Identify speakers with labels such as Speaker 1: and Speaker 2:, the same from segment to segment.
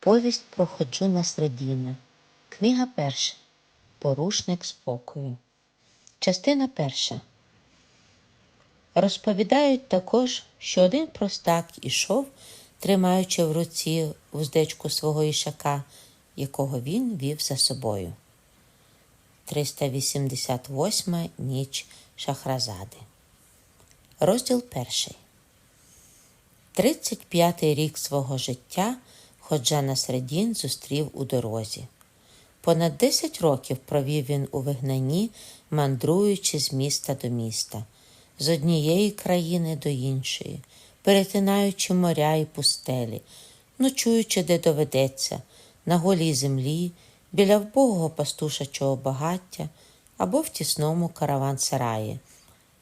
Speaker 1: Повість про Ходжуна Средіна. Книга перша. Порушник спокою. Частина перша. Розповідають також, що один простак ішов, тримаючи в руці вуздечку свого ішака, якого він вів за собою. 388 ніч Шахразади. Розділ перший. 35-й рік свого життя Ходжа Насредін зустрів у дорозі. Понад 10 років провів він у вигнанні, мандруючи з міста до міста, з однієї країни до іншої, перетинаючи моря і пустелі, ночуючи, де доведеться, на голій землі, біля вбогого пастушачого багаття або в тісному караван-сараї,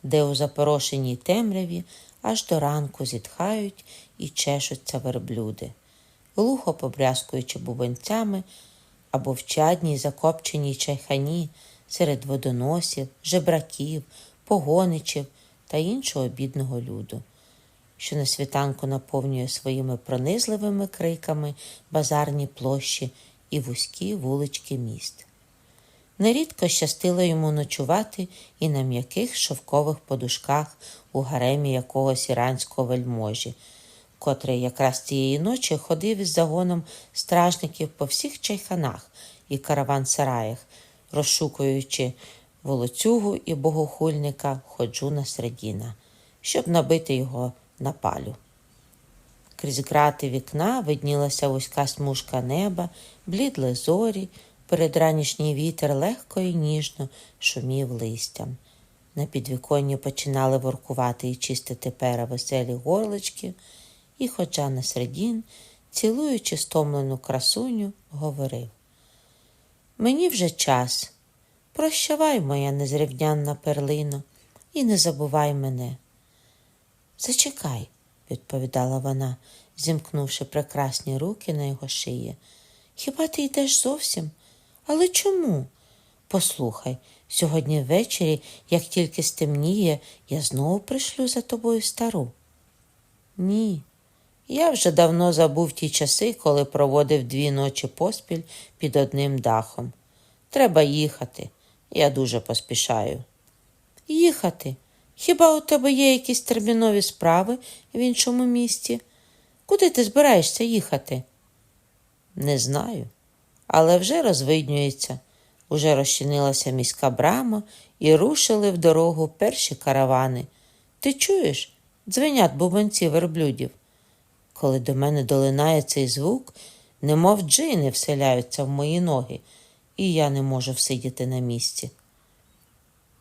Speaker 1: де у запорошеній темряві аж до ранку зітхають і чешуться верблюди, глухо побрязкуючи бубенцями або в чадній закопченій чайхані серед водоносів, жебраків, погоничів та іншого бідного люду, що на світанку наповнює своїми пронизливими криками базарні площі і вузькі вулички міст. Нерідко щастило йому ночувати і на м'яких шовкових подушках у гаремі якогось іранського вельможі, котрий якраз цієї ночі ходив із загоном стражників по всіх чайханах і караван-сараях, розшукуючи волоцюгу і богохульника Ходжуна Средіна, щоб набити його на палю. Крізь грати вікна виднілася вузька смужка неба, блідли зорі, передранішній вітер легко і ніжно шумів листям. На підвіконні починали воркувати і чистити пера веселі горлички, і ходжа на середін, цілуючи стомлену красуню, говорив Мені вже час. Прощавай, моя незрівнянна перлино, і не забувай мене. Зачекай, відповідала вона, зімкнувши прекрасні руки на його шиї. Хіба ти йдеш зовсім? Але чому? Послухай, сьогодні ввечері, як тільки стемніє, я знову пришлю за тобою стару. Ні. Я вже давно забув ті часи, коли проводив дві ночі поспіль під одним дахом. Треба їхати. Я дуже поспішаю. Їхати? Хіба у тебе є якісь термінові справи в іншому місті? Куди ти збираєшся їхати? Не знаю, але вже розвиднюється. Уже розчинилася міська брама і рушили в дорогу перші каравани. Ти чуєш? Дзвенять бубенці верблюдів. Коли до мене долинає цей звук, немов джини вселяються в мої ноги, і я не можу всидіти на місці.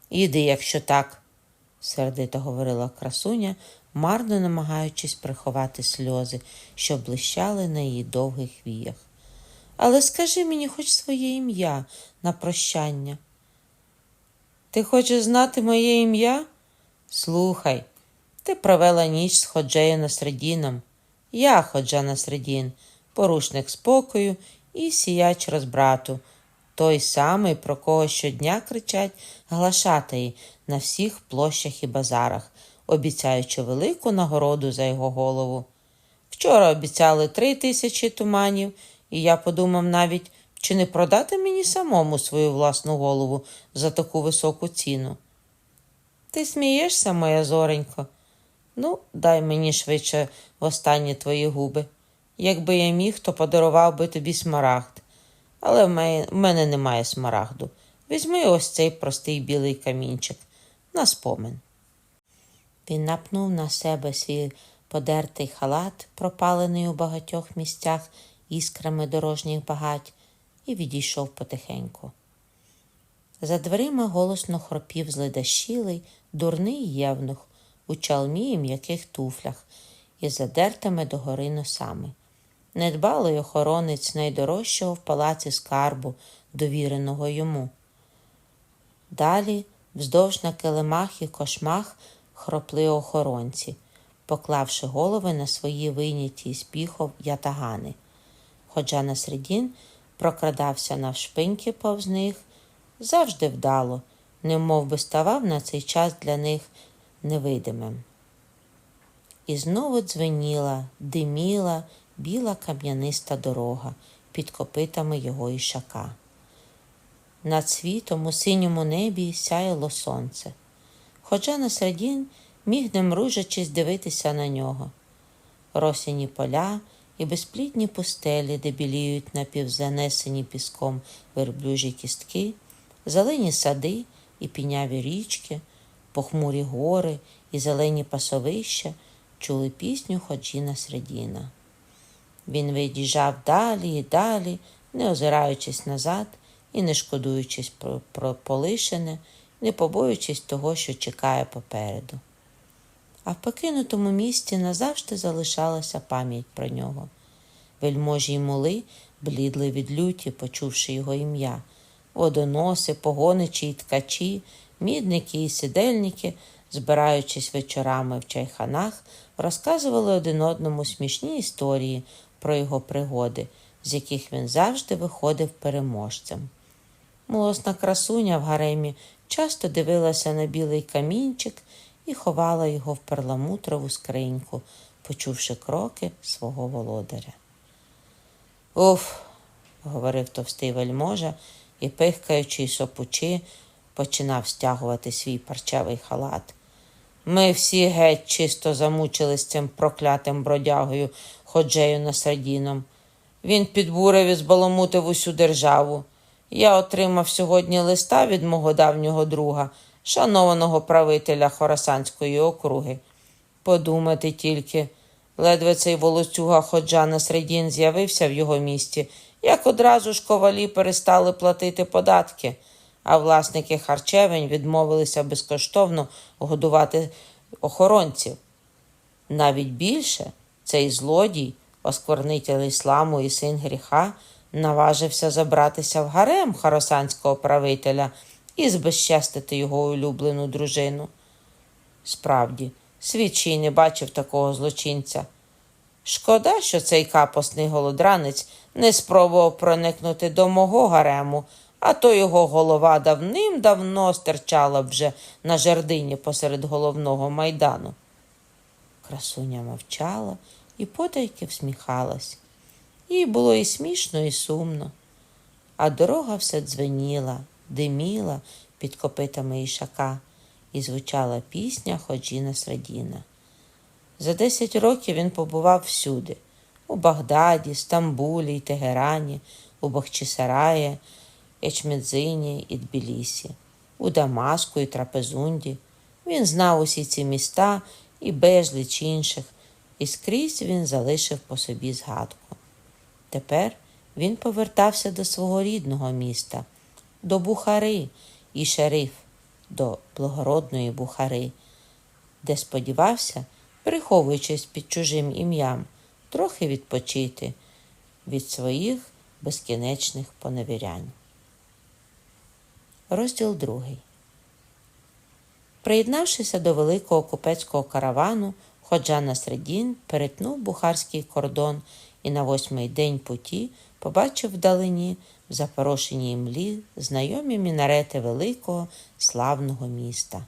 Speaker 1: Іди, якщо так, сердито говорила красуня, марно намагаючись приховати сльози, що блищали на її довгих віях. Але скажи мені хоч своє ім'я на прощання. Ти хочеш знати моє ім'я? Слухай, ти провела ніч з Ходжею Насредіном. Я Ходжа Насредін, порушник спокою і сіяч розбрату, той самий, про кого щодня кричать глашатаї на всіх площах і базарах, обіцяючи велику нагороду за його голову. Вчора обіцяли три тисячі туманів, і я подумав навіть, чи не продати мені самому свою власну голову за таку високу ціну. Ти смієшся, моя зоренько? Ну, дай мені швидше востаннє твої губи. Якби я міг, то подарував би тобі смарагд. Але в в мене немає смарагду. Візьми ось цей простий білий камінчик на спомин. Він напнув на себе свій подертий халат, пропалений у багатьох місцях іскрами дорожніх багать, і відійшов потихеньку. За дверима голосно хропів зледащілий, дурний євнух у чалмі і м'яких туфлях із задертими догори носами. Недбалий охоронець найдорожчого в палаці скарбу, довіреного йому. Далі, вздовж на килимах і кошмах, хропли охоронці, поклавши голови на свої вийняті з піхов ятагани. Ходжа на середін прокрадався навшпиньки повз них, завжди вдало, немов би ставав на цей час для них невидимим. І знову дзвеніла, диміла біла кам'яниста дорога під копитами його ішака. Над світом у синьому небі сяяло сонце. Хоча на середін міг не мружачись дивитися на нього. Росяні поля і безплідні пустелі, де біліють напівзанесені піском верблюжі кістки, зелені сади і піняві річки, похмурі гори і зелені пасовища чули пісню Ходжіна Средіна. Він від'їжджав далі і далі, не озираючись назад і не шкодуючись про, про полишене, не побоюючись того, що чекає попереду. А в покинутому місті назавжди залишалася пам'ять про нього. Вельможі й мули блідли від люті, почувши його ім'я. Водоноси, погоничі й ткачі, мідники і сидельники, збираючись вечорами в чайханах, розказували один одному смішні історії про його пригоди, з яких він завжди виходив переможцем. Молосна красуня в гаремі часто дивилася на білий камінчик і ховала його в перламутрову скриньку, почувши кроки свого володаря. Уф, говорив товстий вельможа і, пихкаючи й сопучи, починав стягувати свій парчевий халат. Ми всі геть чисто замучились цим проклятим бродягою ходжею Насрадіном. Він підбурив і збаламутив усю державу. Я отримав сьогодні листа від мого давнього друга, шанованого правителя Хорасанської округи. Подумати тільки, ледве цей волоцюга ходжа Насредін з'явився в його місті, як одразу ж ковалі перестали платити податки, а власники харчевень відмовилися безкоштовно годувати охоронців. Навіть більше цей злодій, осквернитель ісламу і син гріха, наважився забратися в гарем харосанського правителя і збезчестити його улюблену дружину. Справді, світ ще й не бачив такого злочинця. Шкода, що цей капосний голодранець не спробував проникнути до мого гарему, а то його голова давним-давно стирчала вже на жердині посеред головного майдану. Красуня мовчала і потайки всміхалась. Їй було і смішно, і сумно, а дорога все дзвеніла, диміла під копитами ішака, і звучала пісня Ходжіна Срадіна. За десять років він побував всюди у Багдаді, Стамбулі Тегерані, у Бахчисараї, Ечмедзині і Тбілісі, у Дамаску і Трапезунді. Він знав усі ці міста і безліч інших, і скрізь він залишив по собі згадку. Тепер він повертався до свого рідного міста, до Бухари і шериф, до благородної Бухари, де сподівався, приховуючись під чужим ім'ям, трохи відпочити від своїх безкінечних поневірянь. Розділ другий. Приєднавшися до великого купецького каравану, Ходжа Насредін перетнув бухарський кордон і на восьмий день путі побачив вдалині в запорошеній імлі знайомі мінарети великого славного міста.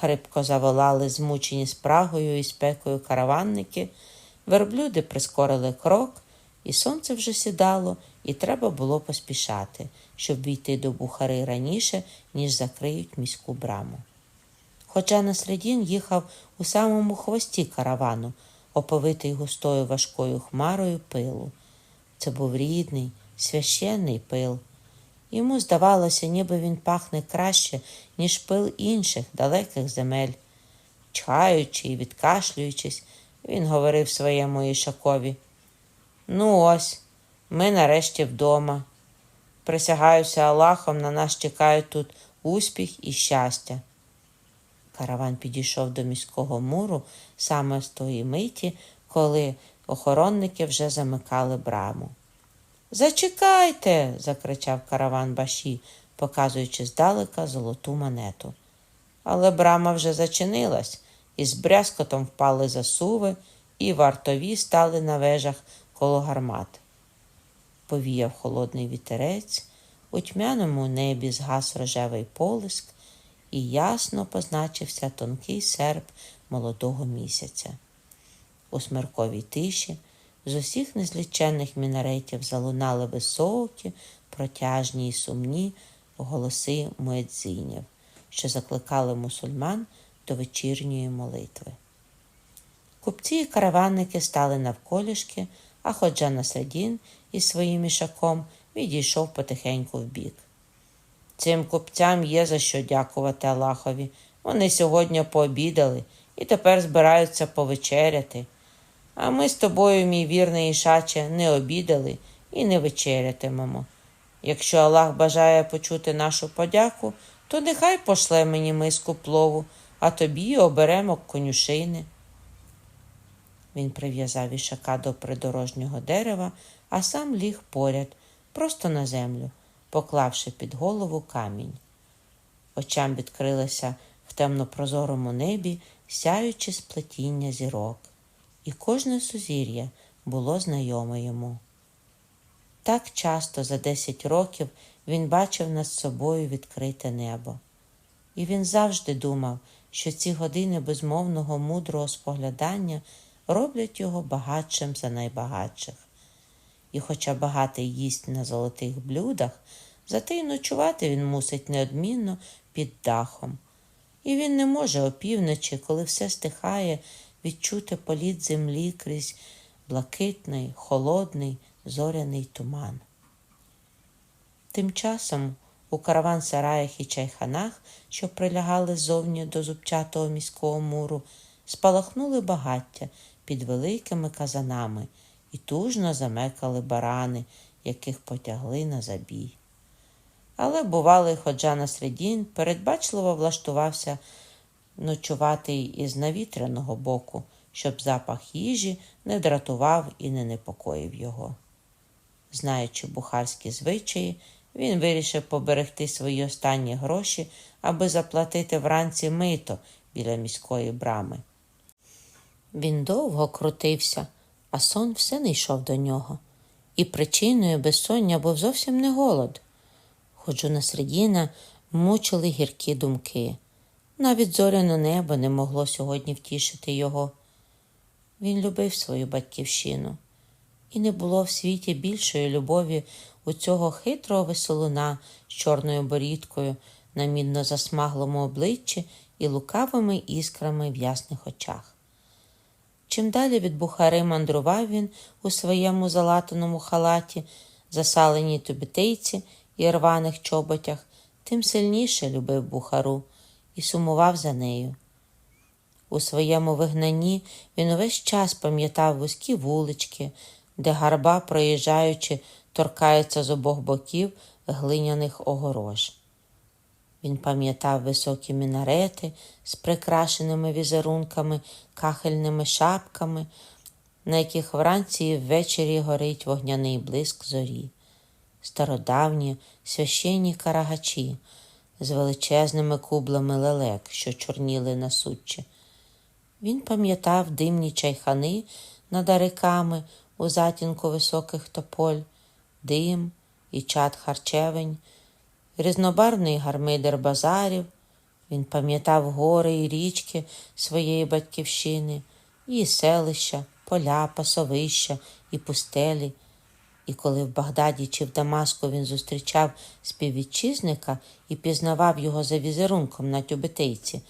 Speaker 1: Хрипко заволали змучені спрагою і спекою караванники, верблюди прискорили крок, і сонце вже сідало, і треба було поспішати, щоб війти до Бухари раніше, ніж закриють міську браму. Хоча Насредін їхав у самому хвості каравану, оповитий густою важкою хмарою пилу. Це був рідний, священний пил. Йому здавалося, ніби він пахне краще, ніж пил інших далеких земель. Чхаючи і відкашлюючись, він говорив своєму Ішакові. Ну, ось, ми нарешті вдома. Присягаюся Аллахом, на нас чекають тут успіх і щастя. Караван підійшов до міського муру саме з тої миті, коли охоронники вже замикали браму. Зачекайте, закричав караван Баші, показуючи здалека золоту монету. Але брама вже зачинилась, і з брязкотом впали засуви, і вартові стали на вежах коло гармат. Повіяв холодний вітерець, у тьмяному небі згас рожевий полиск, і ясно позначився тонкий серп молодого місяця. У смерковій тиші з усіх незліченних мінаретів залунали високі, протяжні й сумні голоси муедзинів, що закликали мусульман до вечірньої молитви. Купці і караванники стали навколішки, а ходжа Насредін із своїм ішаком відійшов потихеньку вбік. Цим купцям є за що дякувати Аллахові. Вони сьогодні пообідали і тепер збираються повечеряти. А ми з тобою, мій вірний ішаче, не обідали і не вечерятимемо. Якщо Аллах бажає почути нашу подяку, то нехай пошле мені миску плову, а тобі оберемо конюшини. Він прив'язав ішака до придорожнього дерева, а сам ліг поряд, просто на землю, поклавши під голову камінь. Очам відкрилося в темнопрозорому небі сяюче сплетіння зірок, і кожне сузір'я було знайоме йому. Так часто за десять років він бачив над собою відкрите небо, і він завжди думав, що ці години безмовного мудрого споглядання роблять його багатшим за найбагатших. І, хоча багатий їсть на золотих блюдах, зате й ночувати він мусить неодмінно під дахом. І він не може опівночі, коли все стихає, відчути політ землі крізь блакитний, холодний, зоряний туман. Тим часом у караван-сараях і чайханах, що прилягали ззовні до зубчатого міського муру, спалахнули багаття під великими казанами і тужно замекали барани, яких потягли на забій. Але бувалий ходжа на середін передбачливо влаштувався ночувати із навітряного боку, щоб запах їжі не дратував і не непокоїв його. Знаючи бухарські звичаї, він вирішив поберегти свої останні гроші, аби заплатити вранці мито біля міської брами. Він довго крутився, а сон все не йшов до нього, і причиною безсоння був зовсім не голод. Ходжу на середіна мучили гіркі думки. Навіть зоряне небо не могло сьогодні втішити його. Він любив свою батьківщину, і не було в світі більшої любові у цього хитрого веселуна з чорною борідкою на мідно засмаглому обличчі і лукавими іскрами в ясних очах. Чим далі від Бухари мандрував він у своєму залатаному халаті, засаленій тубітейці і рваних чоботях, тим сильніше любив Бухару і сумував за нею. У своєму вигнанні він увесь час пам'ятав вузькі вулички, де гарба, проїжджаючи, торкається з обох боків глиняних огорож. Він пам'ятав високі мінарети з прикрашеними візерунками, кахельними шапками, на яких вранці і ввечері горить вогняний блиск зорі, стародавні священні карагачі з величезними кублами лелек, що чорніли на суччі. Він пам'ятав димні чайхани над ариками у затінку високих тополь, дим і чад харчевень різнобарвний гармидер базарів. Він пам'ятав гори і річки своєї батьківщини, її селища, поля, пасовища і пустелі. І коли в Багдаді чи в Дамаску він зустрічав співвітчизника і пізнавав його за візерунком на тюбетейці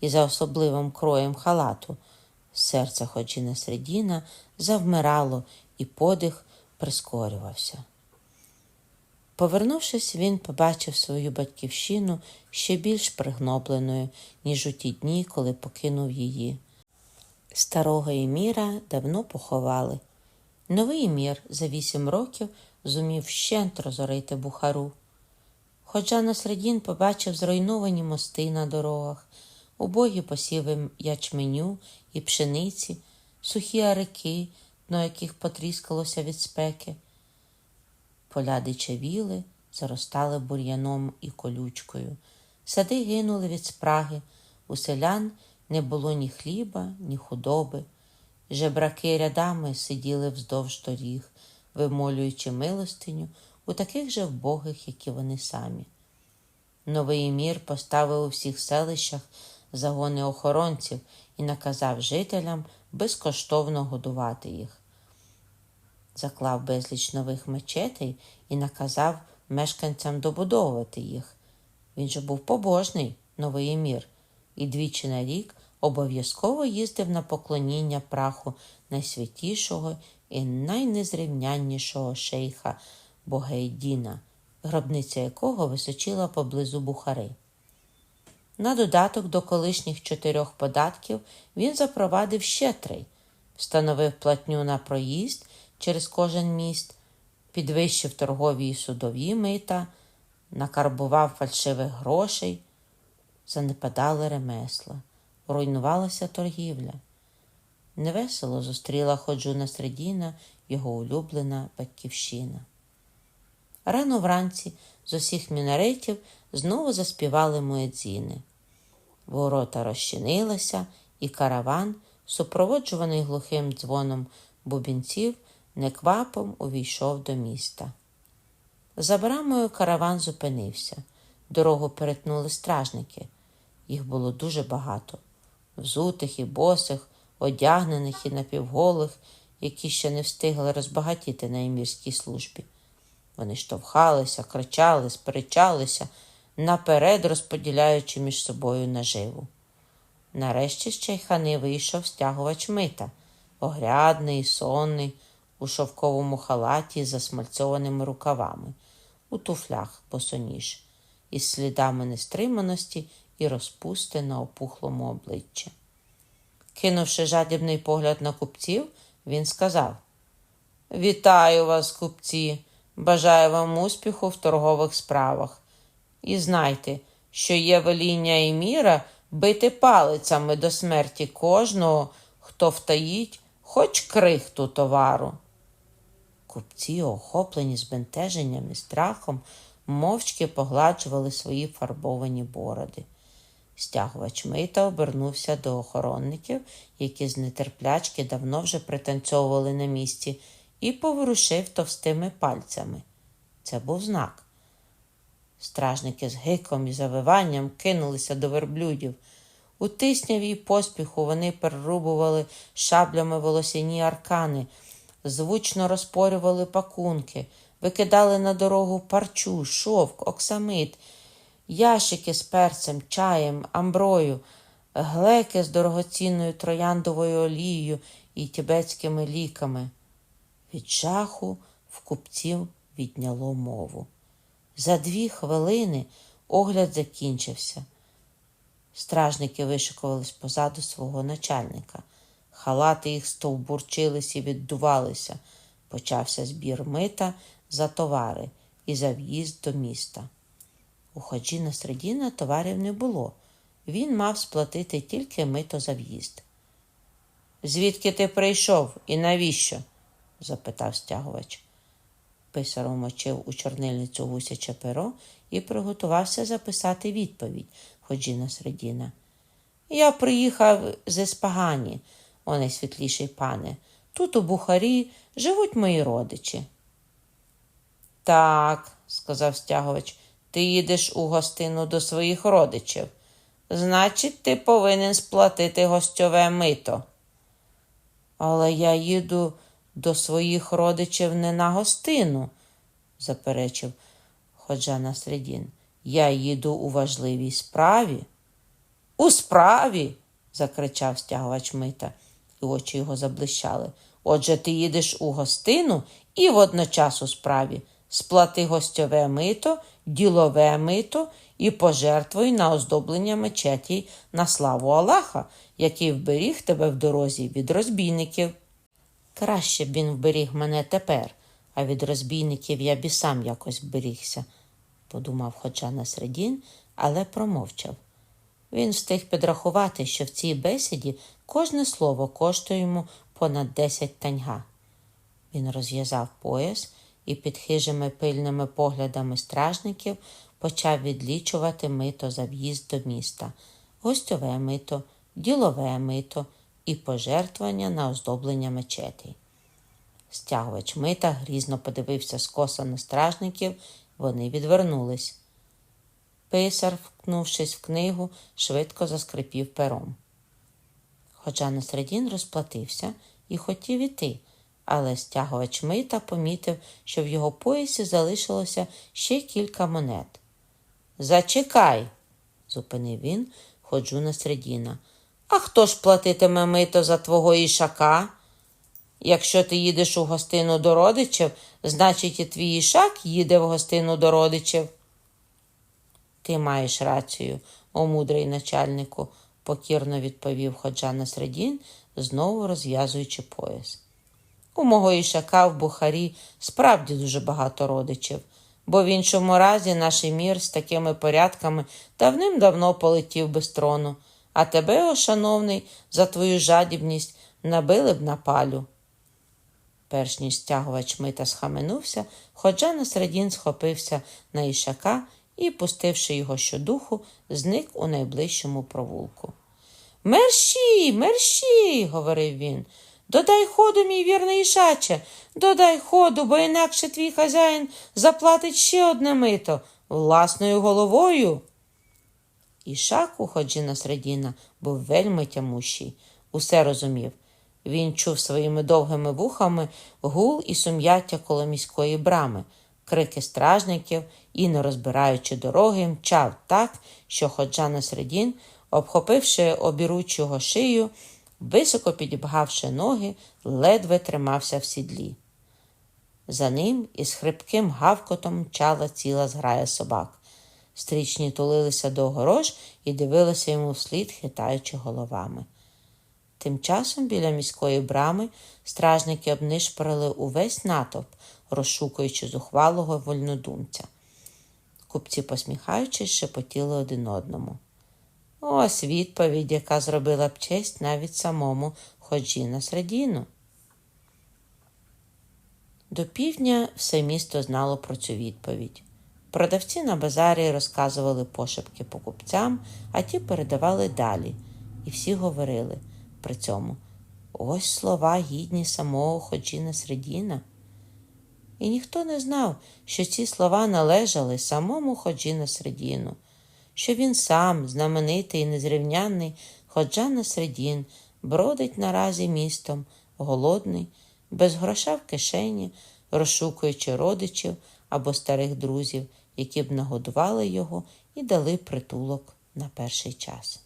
Speaker 1: і за особливим кроєм халату, серце Ходжіна Средіна завмирало і подих прискорювався. Повернувшись, він побачив свою батьківщину ще більш пригнобленою, ніж у ті дні, коли покинув її. Старого Еміра давно поховали. Новий емір за вісім років зумів щент розорити бухару. Ходжа Насредін побачив зруйновані мости на дорогах, убогі посіви ячменю і пшениці, сухі арики, дно яких потріскалося від спеки. Поля дичавіли, заростали бур'яном і колючкою. Сади гинули від спраги, у селян не було ні хліба, ні худоби. Жебраки рядами сиділи вздовж доріг, вимолюючи милостиню у таких же вбогих, як і вони самі. Новий мір поставив у всіх селищах загони охоронців і наказав жителям безкоштовно годувати їх. Заклав безліч нових мечетей і наказав мешканцям добудовувати їх. Він же був побожний, новий емір, і двічі на рік обов'язково їздив на поклоніння праху найсвятішого і найнезрівняннішого шейха Богейдіна, гробниця якого височила поблизу Бухари. На додаток до колишніх чотирьох податків він запровадив ще три, встановив платню на проїзд через кожен міст, підвищив торгові і судові мита, накарбував фальшивих грошей, занепадали ремесла, руйнувалася торгівля. Невесело зустріла ходжуна Средіна його улюблена батьківщина. Рано вранці з усіх мінаретів знову заспівали муедзіни. Ворота розчинилися, і караван, супроводжуваний глухим дзвоном бубінців, неквапом увійшов до міста. За брамою караван зупинився. Дорогу перетнули стражники. Їх було дуже багато взутих і босих, одягнених і напівголих, які ще не встигли розбагатіти на емірській службі. Вони штовхалися, кричали, сперечалися, наперед розподіляючи між собою наживу. Нарешті з чайхани вийшов стягувач мита, огрядний, сонний, у шовковому халаті з засмальцьованими рукавами, у туфлях босоніж, із слідами нестриманості і розпусти на опухлому обличчі. Кинувши жадібний погляд на купців, він сказав Вітаю вас, купці! Бажаю вам успіху в торгових справах. І знайте, що є веління і міра бити палицями до смерті кожного, хто втаїть хоч крихту товару. Купці, охоплені збентеженням і страхом, мовчки погладжували свої фарбовані бороди. Стягувач мита обернувся до охоронників, які з нетерплячки давно вже пританцьовували на місці, і поворушив товстими пальцями. Це був знак. Стражники з гиком і завиванням кинулися до верблюдів. У тисняві й поспіху вони перерубували шаблями волосяні аркани, звучно розпорювали пакунки, викидали на дорогу парчу, шовк, оксамит, ящики з перцем, чаєм, амброю, глеки з дорогоцінною трояндовою олією і тібетськими ліками. Від жаху в купців відняло мову. За дві хвилини огляд закінчився. Стражники вишикувались позаду свого начальника. Халати їх стовбурчились і віддувалися. Почався збір мита за товари і за в'їзд до міста. У Хаджіна Средіна товарів не було. Він мав сплатити тільки мито за в'їзд. Звідки ти прийшов і навіщо? запитав стягувач. Писар умочив у чорнильницю гусяче перо і приготувався записати відповідь Ходжіна Средіна. Я приїхав з Еспагані, о найсвітліший пане. Тут у Бухарі живуть мої родичі. Так, сказав стягувач, ти їдеш у гостину до своїх родичів. Значить, ти повинен сплатити гостьове мито. Але я їду до своїх родичів не на гостину, заперечив Ходжа Насредін. Я їду у важливій справі. У справі. закричав стягувач мита, і очі його заблищали. Отже, ти їдеш у гостину і водночас у справі. Сплати гостьове мито, ділове мито і пожертвуй на оздоблення мечеті на славу Аллаха, який вберіг тебе в дорозі від розбійників. Краще б він вберіг мене тепер, а від розбійників я б і сам якось вберігся, подумав Ходжа Насредін, але промовчав. Він встиг підрахувати, що в цій бесіді кожне слово коштує йому понад десять таньга. Він розв'язав пояс і під хижими пильними поглядами стражників почав відлічувати мито за в'їзд до міста, гостьове мито, ділове мито і пожертвування на оздоблення мечетей. Стягувач мита грізно подивився скоса на стражників, вони відвернулись. Писар, вкнувшись в книгу, швидко заскрипів пером. Хоча Насредін розплатився і хотів іти, але стягувач мита помітив, що в його поясі залишилося ще кілька монет. Зачекай, зупинив він ходжуна Средіна. А хто ж платитиме мито за твого ішака? Якщо ти їдеш у гостину до родичів, значить і твій ішак їде в гостину до родичів. Ти маєш рацію, о мудрий начальнику, покірно відповів ходжа Насредін, знову розв'язуючи пояс. У мого ішака в Бухарі справді дуже багато родичів, бо в іншому разі наш емір з такими порядками давним-давно полетів без трону, а тебе, о шановний, за твою жадібність набили б на палю. Перш ніж стягувач мита схаменувся, ходжа Насредін схопився на ішака і, пустивши його щодуху, зник у найближчому провулку. Мерщій, мерщій, говорив він. Додай ходу, мій вірний ішаче, додай ходу, бо інакше твій хазяїн заплатить ще одне мито власною головою. Ішак у ходжі Средіна був вельми тямущий, усе розумів. Він чув своїми довгими вухами гул і сум'яття коло міської брами, крики стражників і, не розбираючи дороги, мчав так, що ходжа Насредін, обхопивши обіручу його шию, високо підібгавши ноги, ледве тримався в сідлі. За ним із хрипким гавкотом мчала ціла зграя собак. Стрічні тулилися до огорож і дивилися йому вслід, хитаючи головами. Тим часом біля міської брами стражники обнишпорили увесь натовп, розшукуючи зухвалого вольнодумця. Купці, посміхаючись, шепотіли один одному. Ось відповідь, яка зробила б честь навіть самому ходжі на Средіну. До півдня все місто знало про цю відповідь. Продавці на базарі розказували пошепки покупцям, а ті передавали далі, і всі говорили при цьому ось слова гідні самого Ходжіна Средіна. І ніхто не знав, що ці слова належали самому Ходжіна Средіну, що він сам, знаменитий і незрівнянний Ходжа Средін, бродить наразі містом, голодний, без гроша в кишені, розшукуючи родичів або старих друзів, які б нагодували його і дали притулок на перший час.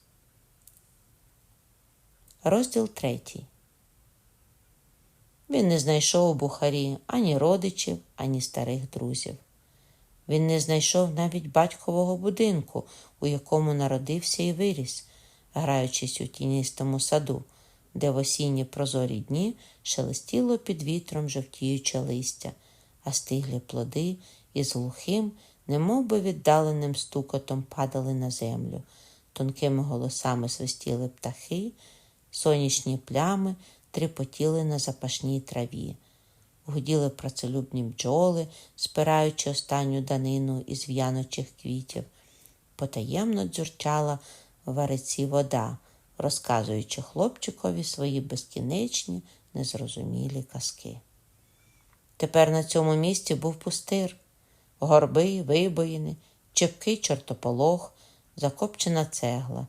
Speaker 1: Розділ третій. Він не знайшов у Бухарі ані родичів, ані старих друзів. Він не знайшов навіть батькового будинку, у якому народився і виріс, граючись у тіністому саду, де в осінні прозорі дні шелестіло під вітром жовтіюче листя, а стиглі плоди із глухим, немов би віддаленим стукотом падали на землю, тонкими голосами свистіли птахи, сонячні плями тріпотіли на запашній траві. Гуділи працелюбні бджоли, спираючи останню данину із в'яночих квітів. Потаємно дзюрчала в вариці вода, розказуючи хлопчикові свої безкінечні, незрозумілі казки. Тепер на цьому місці був пустир, горби, вибоїни, чепкий чортополох, закопчена цегла,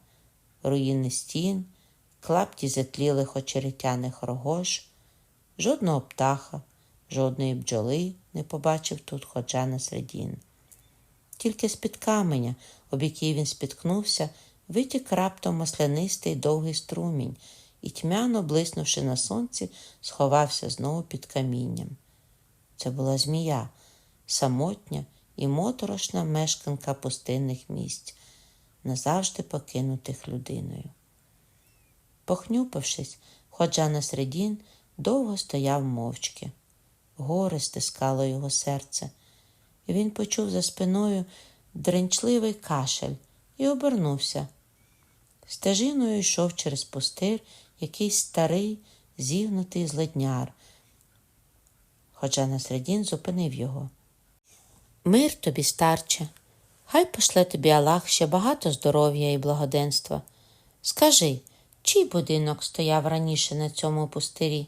Speaker 1: руїни стін, клапті затлілих очеретяних рогож, жодного птаха, жодної бджоли не побачив тут ходжа на середін. Тільки з-під каменя, об який він спіткнувся, витік раптом маслянистий довгий струмінь і, тьмяно блиснувши на сонці, сховався знову під камінням. Це була змія, самотня і моторошна мешканка пустинних місць, назавжди покинутих людиною. Похнюпившись, ходжа на середін, довго стояв мовчки. Горе стискало його серце, і він почув за спиною дренчливий кашель і обернувся. Стежиною йшов через пустир якийсь старий, зігнутий зледняр. Хоча на середін зупинив його. Мир тобі, старче, хай пошле тобі Аллах ще багато здоров'я і благоденства. Скажи, чий будинок стояв раніше на цьому пустирі?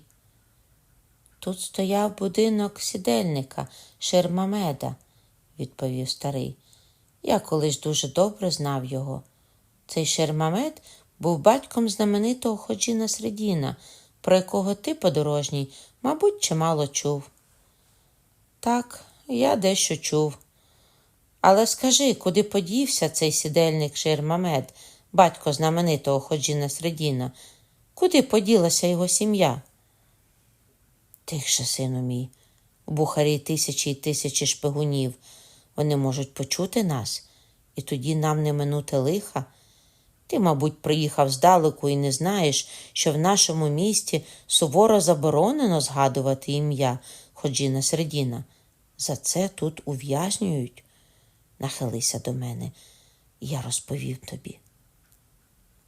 Speaker 1: Тут стояв будинок сідельника Шермамеда, відповів старий. Я колись дуже добре знав його. Цей Шермамед був батьком знаменитого Ходжіна Средіна, про якого ти, подорожній, мабуть, чимало чув. Так, я дещо чув. Але скажи, куди подівся цей сідельник Ширмамед, батько знаменитого Ходжіна Средіна? Куди поділася його сім'я? Тихше, сину мій, у Бухарі тисячі й тисячі шпигунів. Вони можуть почути нас, і тоді нам не минути лиха. Ти, мабуть, приїхав здалеку і не знаєш, що в нашому місті суворо заборонено згадувати ім'я Ходжіна Средіна. За це тут ув'язнюють. Нахилися до мене, я розповів тобі.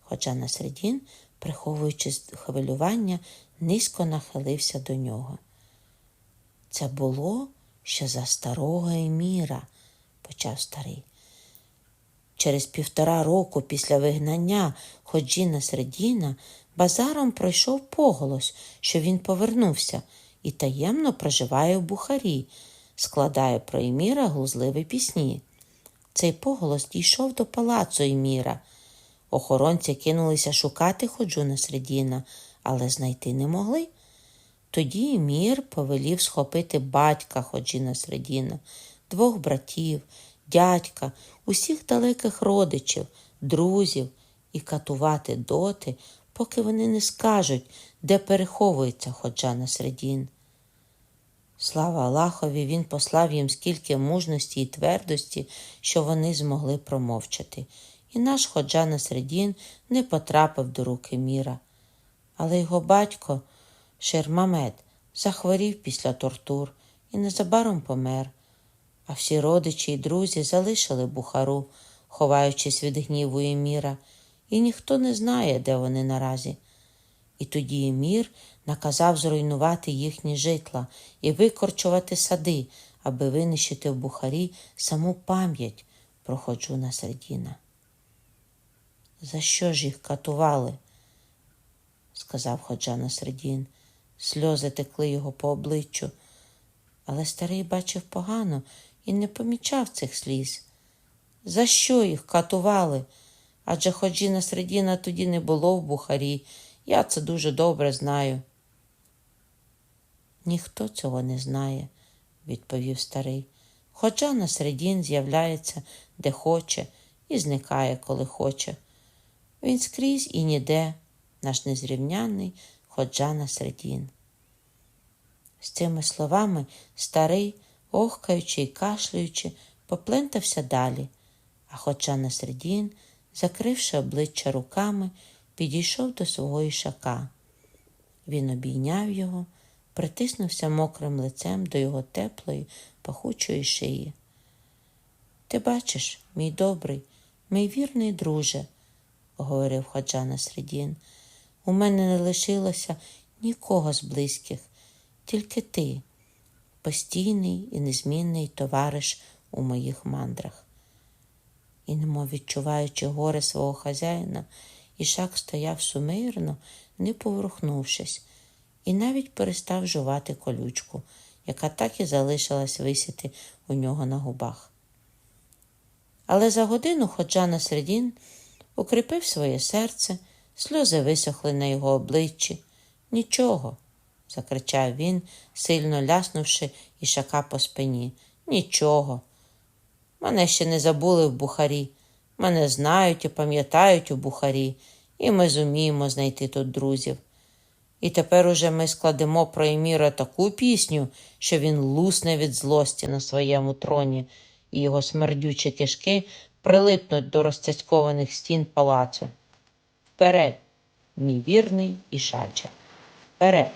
Speaker 1: Хоча Насредін, приховуючи хвилювання, низько нахилився до нього. Це було ще за старого еміра, почав старий. Через півтора року після вигнання Ходжіна Средіна базаром пройшов поголос, що він повернувся і таємно проживає в Бухарі, складає про Еміра глузливі пісні. Цей поголос дійшов до палацу Еміра. Охоронці кинулися шукати Ходжуна Средіна, але знайти не могли. Тоді Емір повелів схопити батька Ходжіна Средіна, двох братів, дядька, усіх далеких родичів, друзів і катувати доти, поки вони не скажуть, де переховується Ходжа Средін. Слава Аллахові, він послав їм скільки мужності і твердості, що вони змогли промовчати. І наш Ходжа Насредін не потрапив до руки міра. Але його батько, Шермамед, захворів після тортур і незабаром помер. А всі родичі і друзі залишили Бухару, ховаючись від гніву Еміра, і ніхто не знає, де вони наразі. І тоді Емір наказав зруйнувати їхні житла і викорчувати сади, аби винищити в Бухарі саму пам'ять про Ходжуна Сердіна. За що ж їх катували? сказав Ходжа Насредін. Сльози текли його по обличчю, але старий бачив погано і не помічав цих сліз. За що їх катували? Адже Ходжіна Средіна тоді не було в Бухарі. Я це дуже добре знаю. Ніхто цього не знає, відповів старий. Хоча на середін з'являється де хоче і зникає, коли хоче. Він скрізь і ніде, наш незрівняний ходжа на середін. З цими словами старий, охкаючи і кашлюючи, поплентався далі, а хоча на середін, закривши обличчя руками, підійшов до свого ішака. Він обійняв його, притиснувся мокрим лицем до його теплої, пахучої шиї. Ти бачиш, мій добрий, мій вірний друже, говорив Ходжа Насредін, у мене не лишилося нікого з близьких, тільки ти, постійний і незмінний товариш у моїх мандрах. І, немов відчуваючи горе свого хазяїна, Ішак стояв сумирно, не поворухнувшись, і навіть перестав жувати колючку, яка так і залишилась висіти у нього на губах. Але за годину Ходжа на Насредін укріпив своє серце, сльози висохли на його обличчі. Нічого, закричав він, сильно ляснувши ішака по спині. Нічого. Мене ще не забули в Бухарі. Мене знають і пам'ятають у Бухарі, і ми зуміємо знайти тут друзів. І тепер уже ми складемо про Еміра таку пісню, що він лусне від злості на своєму троні, і його смердючі кишки прилипнуть до розцяцькованих стін палацу. Вперед, мій вірний і шальче. Вперед!